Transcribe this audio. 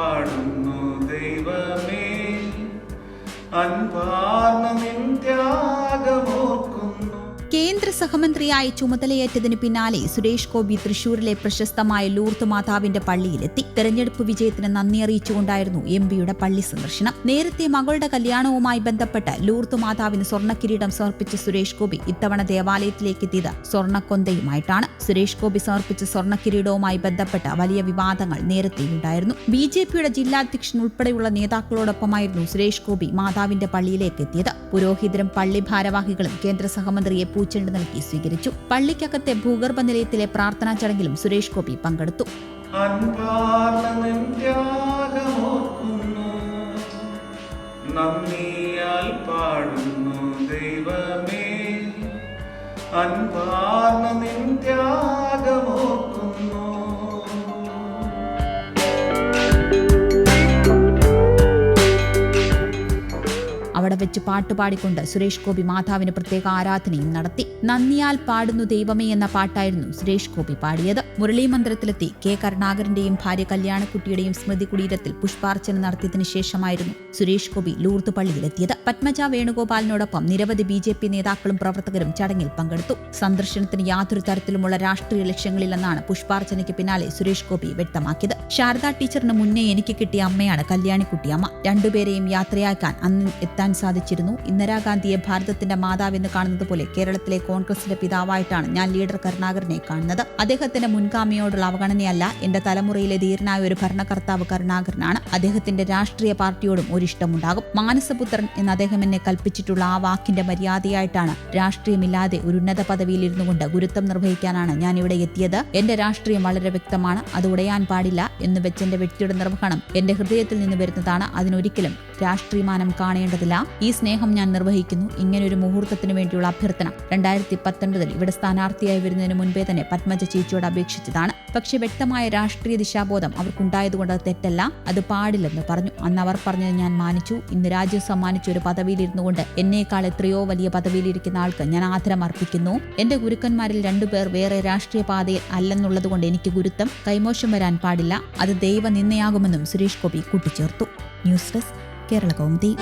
പാടുന്നു ദൈവമേ. അൻപാർന്ന കേന്ദ്ര സഹമന്ത്രിയായി ചുമതലയേറ്റതിന് പിന്നാലെ സുരേഷ് ഗോപി തൃശൂരിലെ പ്രശസ്തമായ ലൂർത്ത് മാതാവിന്റെ പള്ളിയിലെത്തി. തെരഞ്ഞെടുപ്പ് വിജയത്തിന് നന്ദി അറിയിച്ചുകൊണ്ടായിരുന്നു എം പിയുടെ പള്ളി സന്ദർശനം. നേരത്തെ മകളുടെ കല്യാണവുമായി ബന്ധപ്പെട്ട് ലൂർത്ത് മാതാവിന് സ്വർണക്കിരീടം സമർപ്പിച്ച സുരേഷ് ഗോപി ഇത്തവണ ദേവാലയത്തിലേക്ക് എത്തിയത് സ്വർണക്കൊന്തയുമായിട്ടാണ്. സുരേഷ് ഗോപി സമർപ്പിച്ച സ്വർണക്കിരീടവുമായി ബന്ധപ്പെട്ട വലിയ വിവാദങ്ങൾ നേരത്തെയുണ്ടായിരുന്നു. ബി ജെ പിയുടെ ജില്ലാധ്യക്ഷൻ ഉൾപ്പെടെയുള്ള നേതാക്കളോടൊപ്പമായിരുന്നു സുരേഷ് ഗോപി മാതാവിന്റെ പള്ളിയിലേക്ക് എത്തിയത് പുരോഹിതരും പള്ളി ഭാരവാഹികളും കേന്ദ്ര സഹമന്ത്രിയെ പൂച്ചെണ്ട് നൽകി സ്വീകരിച്ചു. പള്ളിക്കകത്തെ ഭൂഗർഭ നിലയത്തിലെ പ്രാർത്ഥനാ ചടങ്ങിലും സുരേഷ് ഗോപി പങ്കെടുത്തു. ദൈവമേ അൻപാർന്ന നിൻ ത്യാഗമോർക്കുന്നു വെച്ച് പാട്ടുപാടിക്കൊണ്ട് സുരേഷ് ഗോപി മാതാവിന് പ്രത്യേക ആരാധനയും നടത്തി. നന്ദിയാൽ പാടുന്നു ദൈവമേ എന്ന പാട്ടായിരുന്നു സുരേഷ് ഗോപി പാടിയത്. മുരളീ മന്ദിരത്തിലെത്തി കെ കരുണാകരന്റെയും ഭാര്യ കല്യാണക്കുട്ടിയുടെയും സ്മൃതി കുടീരത്തിൽ പുഷ്പാർച്ചന നടത്തിയതിനു ശേഷമായിരുന്നു സുരേഷ് ഗോപി ലൂർത്ത് പള്ളിയിലെത്തിയത്. പത്മജ വേണുഗോപാലിനോടൊപ്പം നിരവധി ബി ജെ പി നേതാക്കളും പ്രവർത്തകരും ചടങ്ങിൽ പങ്കെടുത്തു. സന്ദർശനത്തിന് യാതൊരു തരത്തിലുമുള്ള രാഷ്ട്രീയ ലക്ഷ്യങ്ങളില്ലെന്നാണ് പുഷ്പാർച്ചനയ്ക്ക് പിന്നാലെ സുരേഷ് ഗോപി വ്യക്തമാക്കിയത്. ശാരദാ ടീച്ചറിന് മുന്നേ എനിക്ക് കിട്ടിയ അമ്മയാണ് കല്യാണിക്കുട്ടിയമ്മ. രണ്ടുപേരെയും യാത്രയാക്കാൻ അന്ന് എത്താൻ സാധിച്ചിരുന്നു. ഇന്ദിരാഗാന്ധിയെ ഭാരതത്തിന്റെ മാതാവെന്ന് കാണുന്നത് പോലെ കേരളത്തിലെ കോൺഗ്രസിന്റെ പിതാവായിട്ടാണ് ഞാൻ ലീഡർ കരുണാകരനെ കാണുന്നത്. അദ്ദേഹത്തിന്റെ മുൻഗാമിയോടുള്ള അവഗണനയല്ല എന്റെ തലമുറയിലെ ധീരനായ ഒരു ഭരണകർത്താവ് കരുണാകരനാണ്. അദ്ദേഹത്തിന്റെ രാഷ്ട്രീയ പാർട്ടിയോടും ഒരു ഇഷ്ടമുണ്ടാകും. മാനസപുത്രൻ എന്ന് അദ്ദേഹം എന്നെ കൽപ്പിച്ചിട്ടുള്ള ആ വാക്കിന്റെ മര്യാദയായിട്ടാണ് രാഷ്ട്രീയമില്ലാതെ ഒരു ഉന്നത പദവിയിൽ ഇരുന്നുകൊണ്ട് ഗുരുത്വം നിർവഹിക്കാനാണ് ഞാൻ ഇവിടെ എത്തിയത്. എന്റെ രാഷ്ട്രീയം വളരെ വ്യക്തമാണ്. അത് ഉടയാൻ പാടില്ല എന്ന് വെച്ച് എന്റെ വ്യക്തിയുടെ നിർവഹണം എന്റെ ഹൃദയത്തിൽ നിന്ന് വരുന്നതാണ്. അതിനൊരിക്കലും രാഷ്ട്രീയമാനം കാണേണ്ടതില്ല. ഈ സ്നേഹം ഞാൻ നിർവഹിക്കുന്നു. ഇങ്ങനൊരു മുഹൂർത്തത്തിന് വേണ്ടിയുള്ള അഭ്യർത്ഥന രണ്ടായിരത്തി പത്തൊൻപതിൽ ഇവിടെ സ്ഥാനാർത്ഥിയായി വരുന്നതിന് മുൻപേ തന്നെ പത്മജ ചേച്ചിയോട് അപേക്ഷിച്ചതാണ്. പക്ഷെ വ്യക്തമായ രാഷ്ട്രീയ ദിശാബോധം അവർക്കുണ്ടായതുകൊണ്ട് അത് തെറ്റല്ല അത് പാടില്ലെന്ന് പറഞ്ഞു. അന്ന് അവർ പറഞ്ഞത് ഞാൻ മാനിച്ചു. ഇന്ന് രാജ്യം സമ്മാനിച്ച ഒരു പദവിയിലിരുന്നു കൊണ്ട് എന്നേക്കാൾ എത്രയോ വലിയ പദവിയിലിരിക്കുന്ന ആൾക്ക് ഞാൻ ആദരം അർപ്പിക്കുന്നു എന്റെ ഗുരുക്കന്മാരിൽ രണ്ടുപേർ വേറെ രാഷ്ട്രീയ പാതയിൽ അല്ലെന്നുള്ളതുകൊണ്ട് എനിക്ക് ഗുരുത്വം കൈമോശം വരാൻ പാടില്ല. അത് ദൈവ നിന്നയാകുമെന്നും സുരേഷ് ഗോപി കൂട്ടിച്ചേർത്തു. News desk Kerala Kaumudi.